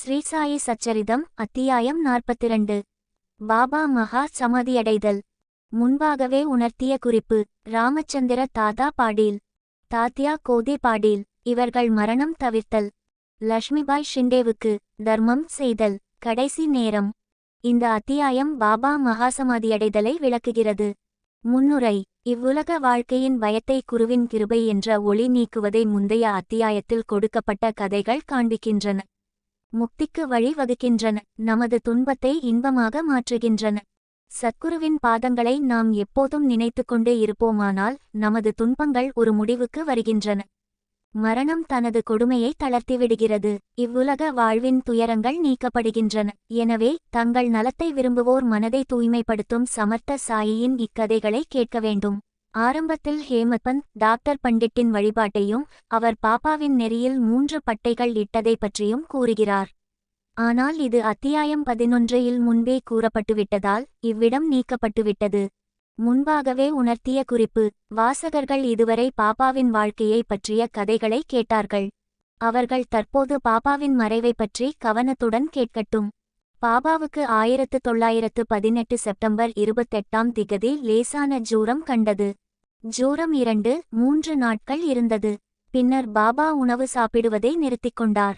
ஸ்ரீசாயி சச்சரிதம் அத்தியாயம் நாற்பத்திரண்டு. பாபா மகா சமாதியடைதல். முன்பாகவே உணர்த்திய குறிப்பு ராமச்சந்திர தாதா பாடீல் தாத்யா கோதே பாடீல் இவர்கள் மரணம் தவிர்த்தல். லக்ஷ்மிபாய் ஷிண்டேவுக்கு தர்மம் செய்தல் கடைசி நேரம். இந்த அத்தியாயம் பாபா மகாசமாதியடைதலை விளக்குகிறது. முன்னுரை இவ்வுலக வாழ்க்கையின் பயத்தை குருவின் கிருபை என்ற ஒளி நீக்குவதை முந்தைய அத்தியாயத்தில் கொடுக்கப்பட்ட கதைகள் காண்பிக்கின்றன. முக்திக்கு வழி வகுக்கின்றன நமது துன்பத்தை இன்பமாக மாற்றுகின்றன. சத்குருவின் பாதங்களை நாம் எப்போதும் நினைத்துக்கொண்டே இருப்போமானால் நமது துன்பங்கள் ஒரு முடிவுக்கு வருகின்றன. மரணம் தனது கொடுமையை தளர்த்திவிடுகிறது. இவ்வுலக வாழ்வின் துயரங்கள் நீக்கப்படுகின்றன. எனவே தங்கள் நலத்தை விரும்புவோர் மனதை தூய்மைப்படுத்தும் சமர்த்த சாயியின் இக்கதைகளை கேட்க வேண்டும். ஆரம்பத்தில் ஹேமபந்த் டாக்டர் பண்டிட்டின் வழிபாட்டையும் அவர் பாப்பாவின் நெறியில் மூன்று பட்டைகள் இட்டதை பற்றியும் கூறுகிறார். ஆனால் இது அத்தியாயம் பதினொன்றையில் முன்பே கூறப்பட்டுவிட்டதால் இவ்விடம் நீக்கப்பட்டுவிட்டது. முன்பாகவே உணர்த்திய குறிப்பு வாசகர்கள் இதுவரை பாப்பாவின் வாழ்க்கையை பற்றிய கதைகளை கேட்டார்கள். அவர்கள் தற்போது பாப்பாவின் மறைவை பற்றி கவனத்துடன் கேட்கட்டும். பாபாவுக்கு ஆயிரத்து தொள்ளாயிரத்து பதினெட்டு செப்டம்பர் இருபத்தெட்டாம் திகதி லேசான ஜூரம் கண்டது. ஜூரம் இரண்டு மூன்று நாட்கள் இருந்தது. பின்னர் பாபா உணவு சாப்பிடுவதை நிறுத்திக் கொண்டார்.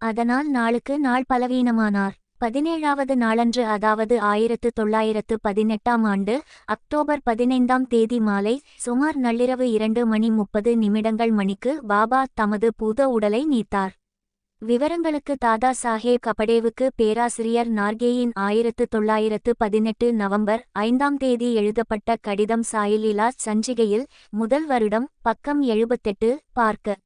அதனால் நாளுக்கு நாள் பலவீனமானார். பதினேழாவது நாளன்று அதாவது ஆயிரத்து தொள்ளாயிரத்து பதினெட்டாம் ஆண்டு அக்டோபர் பதினைந்தாம் தேதி மாலை சுமார் நள்ளிரவு இரண்டு மணி முப்பது நிமிடங்கள் மணிக்கு பாபா தமது பூத உடலை நீத்தார். விவரங்களுக்கு தாதா சாஹேப் கபடேவுக்கு பேராசிரியர் நார்கேயின் ஆயிரத்து தொள்ளாயிரத்து பதினெட்டு நவம்பர் ஐந்தாம் தேதி எழுதப்பட்ட கடிதம் சாயிலிலா சஞ்சிகையில் முதல் வருடம் பக்கம் எழுபத்தெட்டு பார்க்க.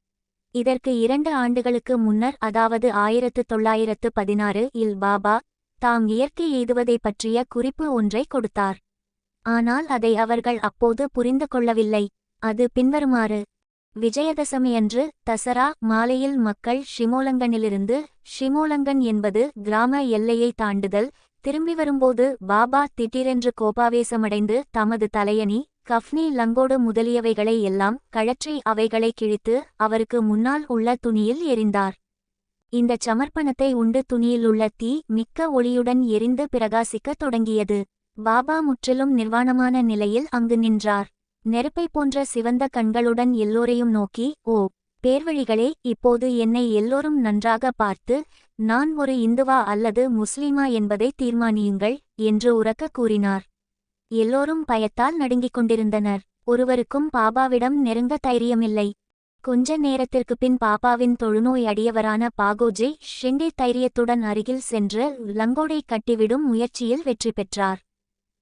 இதற்கு இரண்டு ஆண்டுகளுக்கு முன்னர் அதாவது ஆயிரத்து தொள்ளாயிரத்து பதினாறு இல் பாபா தாம் இயற்கை எய்துவதை பற்றிய குறிப்பு ஒன்றை கொடுத்தார். ஆனால் அதை அவர்கள் அப்போது புரிந்து கொள்ளவில்லை. அது பின்வருமாறு விஜயதசமியன்று தசரா மாலையில் மக்கள் ஷிமோலங்கனிலிருந்து ஷிமோலங்கன் என்பது கிராம எல்லையை தாண்டுதல் திரும்பி வரும்போது பாபா திடீரென்று கோபாவேசமடைந்து தமது தலையணி கஃப்னி லங்கோடு முதலியவைகளை எல்லாம் கழற்றி அவைகளை கிழித்து அவருக்கு முன்னால் உள்ள துணியில் எரிந்தார். இந்தச் சமர்ப்பணத்தை உண்டு துணியிலுள்ள தீ மிக்க ஒளியுடன் எரிந்து பிரகாசிக்கத் தொடங்கியது. பாபா முற்றிலும் நிர்வாணமான நிலையில் அங்கு நின்றார். நெருப்பை போன்ற சிவந்த கண்களுடன் எல்லோரையும் நோக்கி ஓ பேர்வழிகளே இப்போது என்னை எல்லோரும் நன்றாக பார்த்து நான் ஒரு இந்துவா அல்லது முஸ்லிமா என்பதை தீர்மானியுங்கள் என்று உரக்க கூறினார். எல்லோரும் பயத்தால் நடுங்கிக் கொண்டிருந்தனர். ஒருவருக்கும் பாபாவிடம் நெருங்க தைரியமில்லை. கொஞ்ச நேரத்திற்கு பின் பாபாவின் தொழுநோய் அடியவரான பாகோஜி ஷெண்டே தைரியத்துடன் அருகில் சென்று லங்கோடை கட்டிவிடும் முயற்சியில் வெற்றி பெற்றார்.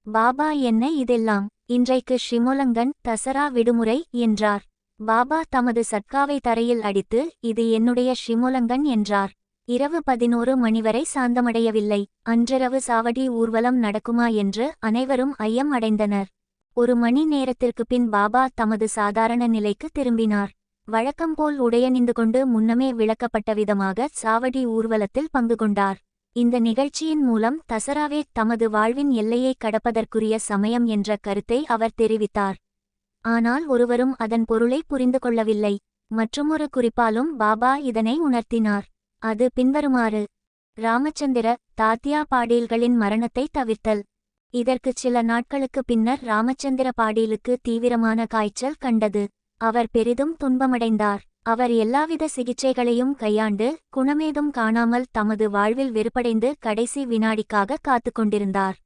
பாபா என்ன இதெல்லாம்? இன்றைக்கு ஷிமோலங்கன் தசரா விடுமுறை என்றார். பாபா தமது சட்காவை தரையில் அடித்து இது என்னுடைய ஷிமோலங்கன் என்றார். இரவு பதினோரு மணிவரை சாந்தமடையவில்லை. அன்றிரவு சாவடி ஊர்வலம் நடக்குமா என்று அனைவரும் ஐயம் அடைந்தனர். ஒரு மணி நேரத்திற்கு பின் பாபா தமது சாதாரண நிலைக்கு திரும்பினார். வழக்கம்போல் உடையணிந்து கொண்டு முன்னமே விளக்கப்பட்ட விதமாக சாவடி ஊர்வலத்தில் பங்கு கொண்டார். இந்த நிகழ்ச்சியின் மூலம் தசராவே தமது வாழ்வின் எல்லையை கடப்பதற்குரிய சமயம் என்ற கருத்தை அவர் தெரிவித்தார். ஆனால் ஒருவரும் அதன் பொருளை புரிந்து கொள்ளவில்லை. மற்றுமொரு குறிப்பாலும் பாபா இதனை உணர்த்தினார். அது பின்வருமாறு. ராமச்சந்திர தாத்தியா பாடீல்களின் மரணத்தை தவிர்த்தல். இதற்குச் சில நாட்களுக்கு பின்னர் ராமச்சந்திர பாடீலுக்கு தீவிரமான காய்ச்சல் கண்டது. அவர் பெரிதும் துன்பமடைந்தார். அவர் எல்லாவித சிகிச்சைகளையும் கையாண்டு குணமேதும் காணாமல் தமது வாழ்வில் வெறுப்படைந்து கடைசி வினாடிக்காக காத்து கொண்டிருந்தார்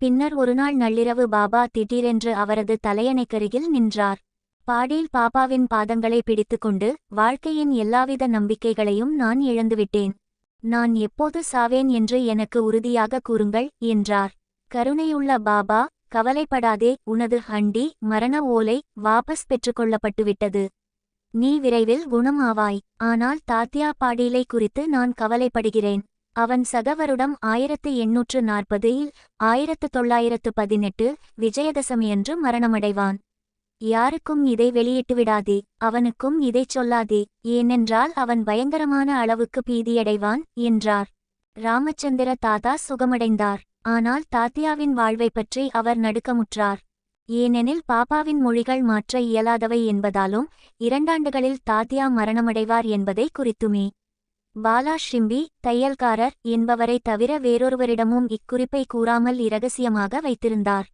பின்னர் ஒருநாள் நள்ளிரவு பாபா திடீரென்று அவரது தலையணைக்கருகில் நின்றார். பாடீல் பாபாவின் பாதங்களை பிடித்துக்கொண்டு வாழ்க்கையின் எல்லாவித நம்பிக்கைகளையும் நான் இழந்துவிட்டேன். நான் எப்போது சாவேன் என்று எனக்கு உறுதியாக கூறுங்கள் என்றார். கருணையுள்ள பாபா கவலைப்படாதே உனது ஹண்டி மரண ஓலை வாபஸ் பெற்றுக்கொள்ளப்பட்டுவிட்டது. நீ விரைவில் குணமாவாய். ஆனால் தாத்தியா பாடீலை குறித்து நான் கவலைப்படுகிறேன். அவன் சகவருடம் ஆயிரத்து எண்ணூற்று நாற்பதில் ஆயிரத்து தொள்ளாயிரத்து பதினெட்டு விஜயதசமியன்று மரணமடைவான். யாருக்கும் இதை வெளியிட்டு விடாதே. அவனுக்கும் இதைச் சொல்லாதே. ஏனென்றால் அவன் பயங்கரமான அளவுக்கு பீதியடைவான் என்றார். ராமச்சந்திர தாத்தா சுகமடைந்தார். ஆனால் தாத்தியாவின் வாழ்வை பற்றி அவர் நடுக்கமுற்றார். ஏனெனில் பாப்பாவின் மொழிகள் மாற்ற இயலாதவை என்பதாலும் இரண்டாண்டுகளில் தாத்தியா மரணமடைவார் என்பதை குறித்துமே. பாலா ஷிம்பி தையல்காரர் என்பவரை தவிர வேறொருவரிடமும் இக்குறிப்பை கூறாமல் இரகசியமாக வைத்திருந்தார்.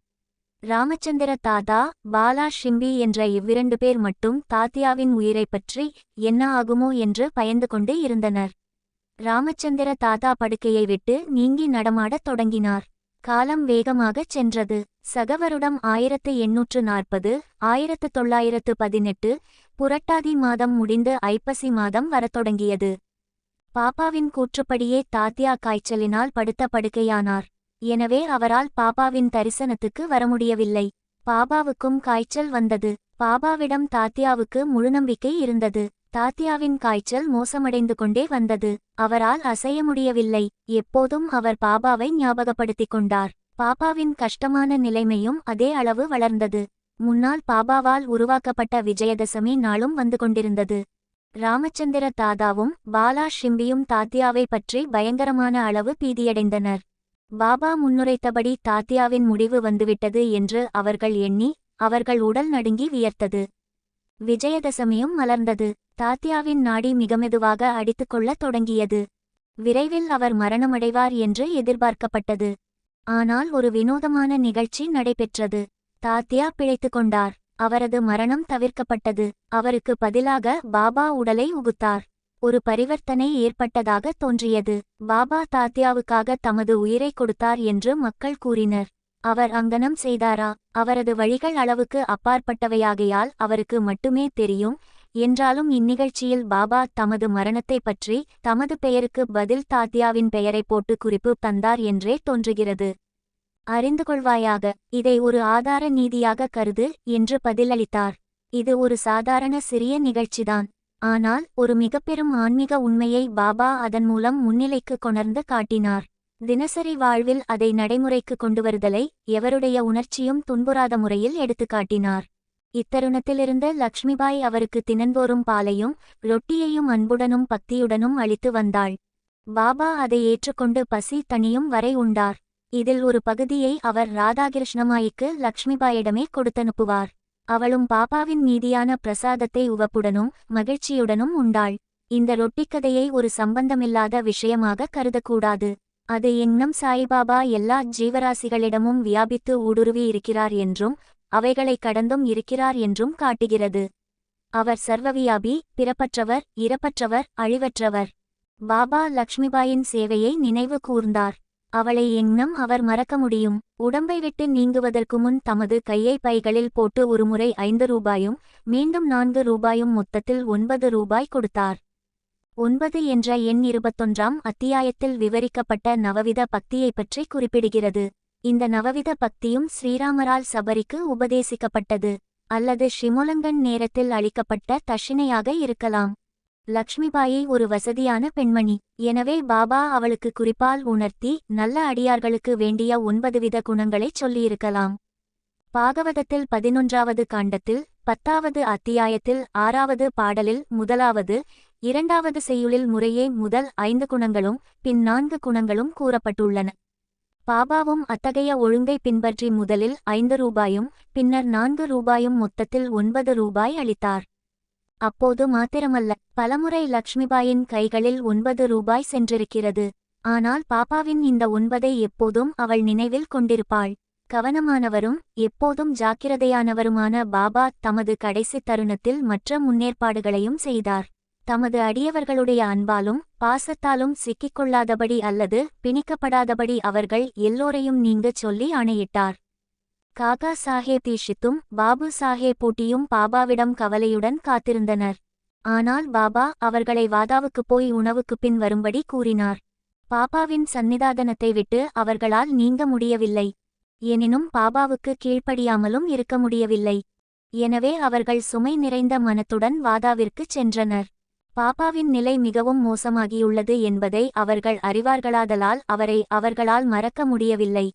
ராமச்சந்திர தாதா பாலா ஷிம்பி என்ற இவ்விரண்டு பேர் மட்டும் தாத்தியாவின் உயிரைப் பற்றி என்ன ஆகுமோ என்று பயந்து கொண்டு இருந்தனர். ராமச்சந்திர தாத்தா படுக்கையை விட்டு நீங்கி நடமாடத் தொடங்கினார். காலம் வேகமாகச் சென்றது. சகவருடம் ஆயிரத்து எண்ணூற்று நாற்பது ஆயிரத்து தொள்ளாயிரத்து பதினெட்டு புரட்டாதி மாதம் முடிந்து ஐப்பசி மாதம் வரத் தொடங்கியது. பாப்பாவின் கூற்றுப்படியே தாத்தியா காய்ச்சலினால் படுத்த படுக்கையானார் எனவே அவரால் பாபாவின் தரிசனத்துக்கு வர முடியவில்லை பாபாவுக்கும் காய்ச்சல் வந்தது. பாபாவிடம் தாத்தியாவுக்கு முழுநம்பிக்கை இருந்தது. தாத்தியாவின் காய்ச்சல் மோசமடைந்து கொண்டே வந்தது. அவரால் அசைய முடியவில்லை. எப்போதும் அவர் பாபாவை ஞாபகப்படுத்திக் கொண்டார். பாபாவின் கஷ்டமான நிலைமையும் அதே அளவு வளர்ந்தது. முன்னால் பாபாவால் உருவாக்கப்பட்ட விஜயதசமி நாளும் வந்து கொண்டிருந்தது. ராமச்சந்திர தாதாவும் பாலா ஷிம்பியும் தாத்தியாவை பற்றி பயங்கரமான அளவு பீதியடைந்தனர். பாபா முன்னுரைத்தபடி தாத்தியாவின் முடிவு வந்துவிட்டது என்று அவர்கள் எண்ணி அவர்கள் உடல் நடுங்கி வியர்த்தது. விஜயதசமியும் மலர்ந்தது. தாத்தியாவின் நாடி மிக மெதுவாக அடித்துக்கொள்ளத் தொடங்கியது. விரைவில் அவர் மரணமடைவார் என்று எதிர்பார்க்கப்பட்டது. ஆனால் ஒரு வினோதமான நிகழ்ச்சி நடைபெற்றது. தாத்தியா பிழைத்துக் கொண்டார். அவரது மரணம் தவிர்க்கப்பட்டது. அவருக்கு பதிலாக பாபா உடலை உகுத்தார். ஒரு பரிவர்த்தனை ஏற்பட்டதாக தோன்றியது. பாபா தாத்தியாவுக்காக தமது உயிரை கொடுத்தார் என்று மக்கள் கூறினர். அவர் அங்கனம் செய்தாரா? அவரது வழிகள் அளவுக்கு அப்பாற்பட்டவையாகையால் அவருக்கு மட்டுமே தெரியும். என்றாலும் இந்நிகழ்ச்சியில் பாபா தமது மரணத்தைப் பற்றி தமது பெயருக்கு பதில் தாத்தியாவின் பெயரை போட்டு குறிப்பு தந்தார் என்றே தோன்றுகிறது. அறிந்து கொள்வாயாக இதை ஒரு ஆதார நீதியாக கருது என்று பதிலளித்தார். இது ஒரு சாதாரண சிறிய நிகழ்ச்சிதான். ஆனால் ஒரு மிகப்பெரும் ஆன்மீக உண்மையை பாபா அதன் மூலம் முன்னிலைக்கு கொணர்ந்து காட்டினார். தினசரி வாழ்வில் அதை நடைமுறைக்கு கொண்டுவருதலை எவருடைய உணர்ச்சியும் துன்புறாத முறையில் எடுத்துக் காட்டினார் இத்தருணத்திலிருந்து லக்ஷ்மிபாய் அவருக்கு தினந்தோறும் பாலையும் ரொட்டியையும் அன்புடனும் பக்தியுடனும் அளித்து வந்தாள். பாபா அதை ஏற்றுக்கொண்டு பசி தனியும் வரை உண்டார். இதில் ஒரு பகுதியை அவர் ராதாகிருஷ்ணமாய்க்கு லக்ஷ்மிபாயிடமே கொடுத்தனுப்புவார். அவளும் பாபாவின் மீதியான பிரசாதத்தை உவப்புடனும் மகிழ்ச்சியுடனும் உண்டாள். இந்த ரொட்டிக்கதையை ஒரு சம்பந்தமில்லாத விஷயமாக கருதக்கூடாது. அது இன்னும் சாய்பாபா எல்லா ஜீவராசிகளிடமும் வியாபித்து ஊடுருவி இருக்கிறார் என்றும் அவைகளை கடந்தும் இருக்கிறார் என்றும் காட்டுகிறது. அவர் சர்வவியாபி பிறப்பற்றவர் இறப்பற்றவர் அழிவற்றவர். பாபா லக்ஷ்மிபாயின் சேவையை நினைவு கூர்ந்தார். அவளை எங்னம் அவர் மறக்க முடியும். உடம்பை விட்டு நீங்குவதற்கு முன் தமது கையை பைகளில் போட்டு ஒருமுறை ஐந்து ரூபாயும் மீண்டும் நான்கு ரூபாயும் மொத்தத்தில் ஒன்பது ரூபாய் கொடுத்தார். ஒன்பது என்ற எண் இருபத்தொன்றாம் அத்தியாயத்தில் விவரிக்கப்பட்ட நவவித பக்தியைப் பற்றி குறிப்பிடுகிறது. இந்த நவவித பக்தியும் ஸ்ரீராமரால் சபரிக்கு உபதேசிக்கப்பட்டது அல்லது ஷிமுலங்கன் நேரத்தில் அளிக்கப்பட்ட தஷினையாக இருக்கலாம். லக்ஷ்மிபாயை ஒரு வசதியான பெண்மணி. எனவே பாபா அவளுக்கு குறிப்பால் உணர்த்தி நல்ல அடியார்களுக்கு வேண்டிய ஒன்பது வித குணங்களைச் சொல்லியிருக்கலாம். பாகவதத்தில் பதினொன்றாவது காண்டத்தில் பத்தாவது அத்தியாயத்தில் ஆறாவது பாடலில் முதலாவது இரண்டாவது செய்யுளில் முறையே முதல் ஐந்து குணங்களும் பின் நான்கு குணங்களும் கூறப்பட்டுள்ளன. பாபாவும் அத்தகைய ஒழுங்கை பின்பற்றி முதலில் ஐந்து ரூபாயும் பின்னர் நான்கு ரூபாயும் மொத்தத்தில் ஒன்பது ரூபாய் அளித்தார். அப்போது மாத்திரமல்ல பலமுறை லக்ஷ்மிபாயின் கைகளில் ஒன்பது ரூபாய் சென்றிருக்கிறது. ஆனால் பாப்பாவின் இந்த ஒன்பதை எப்போதும் அவள் நினைவில் கொண்டிருப்பாள். கவனமானவரும் எப்போதும் ஜாக்கிரதையானவருமான பாபா தமது கடைசி தருணத்தில் மற்ற முன்னேற்பாடுகளையும் செய்தார். தமது அடியவர்களுடைய அன்பாலும் பாசத்தாலும் சிக்கிக்கொள்ளாதபடி அல்லது பிணிக்கப்படாதபடி அவர்கள் எல்லோரையும் நீங்கச் சொல்லி ஆணையிட்டார். காகா சாஹேப் தீஷித்தும் பாபு சாஹேப் பூட்டியும் பாபாவிடம் கவலையுடன் காத்திருந்தனர். ஆனால் பாபா அவர்களை வாதாவுக்குப் போய் உணவுக்குப் பின் வரும்படி கூறினார். பாபாவின் சந்நிதாதனத்தை விட்டு அவர்களால் நீங்க முடியவில்லை. எனினும் பாபாவுக்கு கீழ்ப்படியாமலும் இருக்க முடியவில்லை. எனவே அவர்கள் சுமை நிறைந்த மனத்துடன் வாதாவிற்குச் சென்றனர். பாபாவின் நிலை மிகவும் மோசமாகியுள்ளது என்பதை அவர்கள் அறிவார்களாதலால் அவரை அவர்களால் மறக்க முடியவில்லை.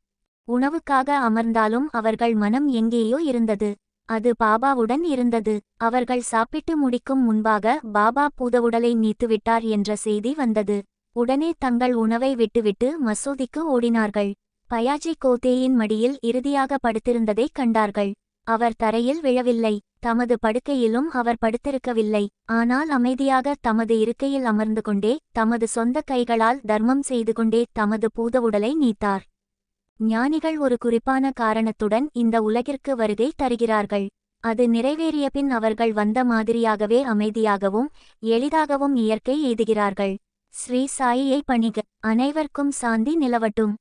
உணவுக்காக அமர்ந்தாலும் அவர்கள் மனம் எங்கேயோ இருந்தது. அது பாபாவுடன் இருந்தது. அவர்கள் சாப்பிட்டு முடிக்கும் முன்பாக பாபா பூதவுடலை நீத்துவிட்டார் என்ற செய்தி வந்தது. உடனே தங்கள் உணவை விட்டுவிட்டு மசூதிக்கு ஓடினார்கள். பயாஜி கோத்தேயின் மடியில் இறுதியாக படுத்திருந்ததைக் கண்டார்கள். அவர் தரையில் விழவில்லை. தமது படுக்கையிலும் அவர் படுத்திருக்கவில்லை. ஆனால் அமைதியாக தமது இருக்கையில் அமர்ந்து கொண்டே தமது சொந்த கைகளால் தர்மம் செய்து கொண்டே தமது பூத உடலை நீத்தார். ஞானிகள் ஒரு குறிப்பான காரணத்துடன் இந்த உலகிற்கு வருகை தருகிறார்கள். அது நிறைவேறிய பின் அவர்கள் வந்த மாதிரியாகவே அமைதியாகவும் எளிதாகவும் இயற்கை எய்துகிறார்கள். ஸ்ரீ சாயியை பணிக. அனைவர்க்கும் சாந்தி நிலவட்டும்.